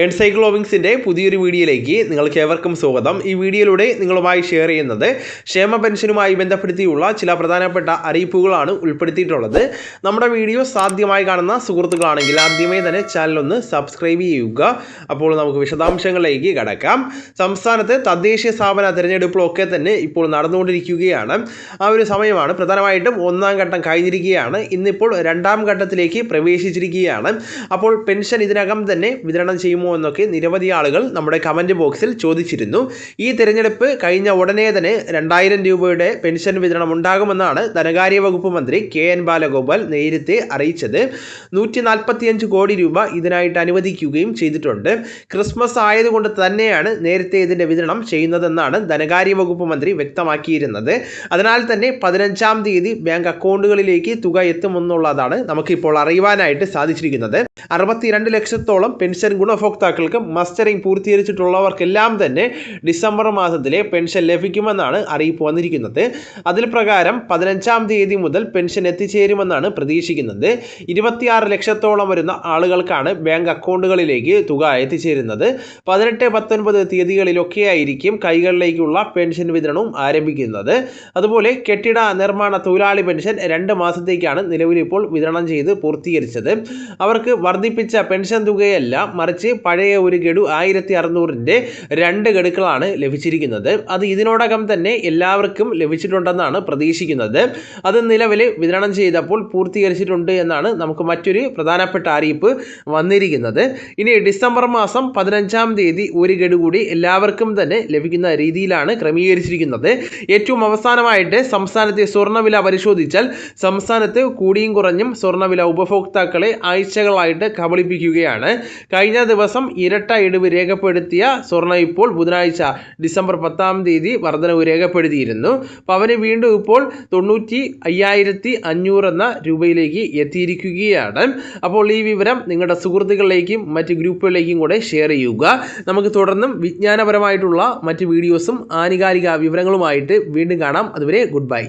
എൻസൈക്ലോവിങ്സിന്റെ പുതിയൊരു വീഡിയോയിലേക്ക് നിങ്ങൾക്ക് ഏവർക്കും സ്വാഗതം. ഈ വീഡിയോയിലൂടെ നിങ്ങളുമായി ഷെയർ ചെയ്യുന്നത് ക്ഷേമ പെൻഷനുമായി ബന്ധപ്പെടുത്തിയുള്ള ചില പ്രധാനപ്പെട്ട അറിയിപ്പുകളാണ് ഉൾപ്പെടുത്തിയിട്ടുള്ളത്. നമ്മുടെ വീഡിയോ സാധ്യമായി കാണുന്ന സുഹൃത്തുക്കളാണെങ്കിൽ ആദ്യമേ തന്നെ ചാനൽ ഒന്ന് സബ്സ്ക്രൈബ് ചെയ്യുക. അപ്പോൾ നമുക്ക് വിശദാംശങ്ങളിലേക്ക് കടക്കാം. സംസ്ഥാനത്ത് തദ്ദേശീയ സ്ഥാപന തിരഞ്ഞെടുപ്പുകളൊക്കെ തന്നെ ഇപ്പോൾ നടന്നുകൊണ്ടിരിക്കുകയാണ്. ആ ഒരു സമയമാണ് പ്രധാനമായിട്ടും ഒന്നാം ഘട്ടം കഴിഞ്ഞിരിക്കുകയാണ്. ഇന്നിപ്പോൾ രണ്ടാം ഘട്ടത്തിലേക്ക് പ്രവേശിച്ചിരിക്കുകയാണ്. അപ്പോൾ പെൻഷൻ ഇതിനകം തന്നെ വിതരണം ചെയ്യുമോ എന്നൊക്കെ നിരവധി ആളുകൾ നമ്മുടെ കമന്റ് ബോക്സിൽ ചോദിച്ചിരുന്നു. ഈ തിരഞ്ഞെടുപ്പ് കഴിഞ്ഞ ഉടനെ തന്നെ രണ്ടായിരം രൂപയുടെ പെൻഷൻ വിതരണം ഉണ്ടാകുമെന്നാണ് ധനകാര്യ വകുപ്പ് മന്ത്രി കെ എൻ ബാലഗോപാൽ നേരത്തെ അറിയിച്ചത്. നൂറ്റി കോടി രൂപ ഇതിനായിട്ട് അനുവദിക്കുകയും ചെയ്തിട്ടുണ്ട്. ക്രിസ്മസ് ആയതുകൊണ്ട് തന്നെയാണ് നേരത്തെ ഇതിന്റെ വിതരണം ചെയ്യുന്നതെന്നാണ് ധനകാര്യ വകുപ്പ് മന്ത്രി വ്യക്തമാക്കിയിരുന്നത്. അതിനാൽ തന്നെ പതിനഞ്ചാം തീയതി ബാങ്ക് അക്കൗണ്ടുകളിലേക്ക് തുക എത്തുമെന്നുള്ളതാണ് നമുക്കിപ്പോൾ അറിയുവാനായിട്ട് സാധിച്ചിരിക്കുന്നത്. അറുപത്തിരണ്ട് ലക്ഷത്തോളം പെൻഷൻ ഗുണഭോക്താക്കൾക്ക് മസ്റ്ററിംഗ് പൂർത്തീകരിച്ചിട്ടുള്ളവർക്കെല്ലാം തന്നെ ഡിസംബർ മാസത്തിലെ പെൻഷൻ ലഭിക്കുമെന്നാണ് അറിയിപ്പ് വന്നിരിക്കുന്നത്. അതിൽ പ്രകാരം പതിനഞ്ചാം തീയതി മുതൽ പെൻഷൻ എത്തിച്ചേരുമെന്നാണ് പ്രതീക്ഷിക്കുന്നത്. ഇരുപത്തിയാറ് ലക്ഷത്തോളം വരുന്ന ആളുകൾക്കാണ് ബാങ്ക് അക്കൗണ്ടുകളിലേക്ക് തുക എത്തിച്ചേരുന്നത്. പതിനെട്ട് പത്തൊൻപത് തീയതികളിലൊക്കെയായിരിക്കും കൈകളിലേക്കുള്ള പെൻഷൻ വിതരണവും ആരംഭിക്കുന്നത്. അതുപോലെ കെട്ടിട നിർമ്മാണ തൊഴിലാളി പെൻഷൻ രണ്ട് മാസത്തേക്കാണ് നിലവിൽ ഇപ്പോൾ വിതരണം ചെയ്ത് പൂർത്തീകരിച്ചത്. അവർക്ക് വർദ്ധിപ്പിച്ച പെൻഷൻ തുകയല്ല മറിച്ച് പഴയ ഒരു ഗഡു ആയിരത്തി അറുന്നൂറിന്റെ രണ്ട് ഗഡുക്കളാണ് ലഭിച്ചിരിക്കുന്നത്. അത് ഇതിനോടകം തന്നെ എല്ലാവർക്കും ലഭിച്ചിട്ടുണ്ടെന്നാണ് പ്രതീക്ഷിക്കുന്നത്. അത് നിലവിൽ വിതരണം ചെയ്തപ്പോൾ പൂർത്തീകരിച്ചിട്ടുണ്ട് എന്നാണ് നമുക്ക് മറ്റൊരു പ്രധാനപ്പെട്ട അറിയിപ്പ് വന്നിരിക്കുന്നത്. ഇനി ഡിസംബർ മാസം പതിനഞ്ചാം തീയതി ഒരു ഗഡു കൂടി എല്ലാവർക്കും തന്നെ ലഭിക്കുന്ന രീതിയിലാണ് ക്രമീകരിച്ചിരിക്കുന്നത്. ഏറ്റവും അവസാനമായിട്ട് സംസ്ഥാനത്തെ സ്വർണവില പരിശോധിച്ചാൽ സംസ്ഥാനത്ത് കൂടിയും കുറഞ്ഞും സ്വർണവില ഉപഭോക്താക്കളെ ആഴ്ചകളായിട്ട് കബളിപ്പിക്കുകയാണ്. കഴിഞ്ഞ ദിവസം ഇരട്ട ഇടിവ് രേഖപ്പെടുത്തിയ സ്വർണ ഇപ്പോൾ ബുധനാഴ്ച ഡിസംബർ പത്താം തീയതി വർധനവ് രേഖപ്പെടുത്തിയിരുന്നു. പവന് വീണ്ടും ഇപ്പോൾ തൊണ്ണൂറ്റി അയ്യായിരത്തി അഞ്ഞൂറ് എന്ന രൂപയിലേക്ക് എത്തിയിരിക്കുകയാണ്. അപ്പോൾ ഈ വിവരം നിങ്ങളുടെ സുഹൃത്തുക്കളിലേക്കും മറ്റ് ഗ്രൂപ്പുകളിലേക്കും കൂടെ ഷെയർ ചെയ്യുക. നമുക്ക് തുടർന്നും വിജ്ഞാനപരമായിട്ടുള്ള മറ്റ് വീഡിയോസും ആനുകാലിക വിവരങ്ങളുമായിട്ട് വീണ്ടും കാണാം. അതുവരെ ഗുഡ് ബൈ.